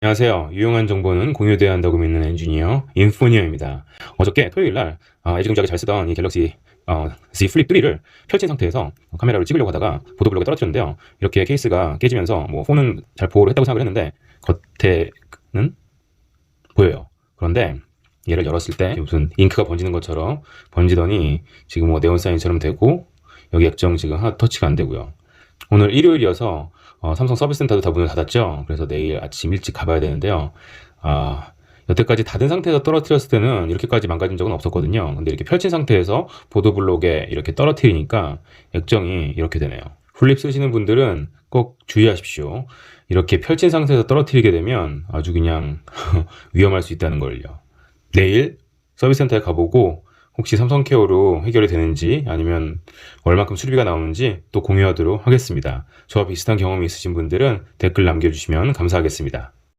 안녕하세요. 유용한 정보는 공유돼야 한다고 믿는 엔지니어 인포니어입니다. 어저께 토요일 날 아, 애지중지하게 잘 쓰던 이 갤럭시 어, Z 플립 3를 펼친 상태에서 카메라를 찍으려고 하다가 보도블록에 떨어뜨렸는데요. 이렇게 케이스가 깨지면서 뭐 폰은 잘 보호를 했다고 생각을 했는데 겉에는 보여요. 그런데 얘를 열었을 때 무슨 잉크가 번지는 것처럼 번지더니 지금 뭐 네온 사인처럼 되고 여기 액정 지금 하나 터치가 안 되고요. 오늘 일요일이어서 어, 삼성 서비스센터도 다 문을 닫았죠. 그래서 내일 아침 일찍 가봐야 되는데요. 아, 여태까지 닫은 상태에서 떨어뜨렸을 때는 이렇게까지 망가진 적은 없었거든요. 근데 이렇게 펼친 상태에서 보도블록에 이렇게 떨어뜨리니까 액정이 이렇게 되네요. 플립 쓰시는 분들은 꼭 주의하십시오. 이렇게 펼친 상태에서 떨어뜨리게 되면 아주 그냥 위험할 수 있다는 걸요. 내일 서비스센터에 가보고 혹시 삼성 케어로 해결이 되는지 아니면 얼마큼 수리비가 나오는지 또 공유하도록 하겠습니다. 저와 비슷한 경험이 있으신 분들은 댓글 남겨주시면 감사하겠습니다.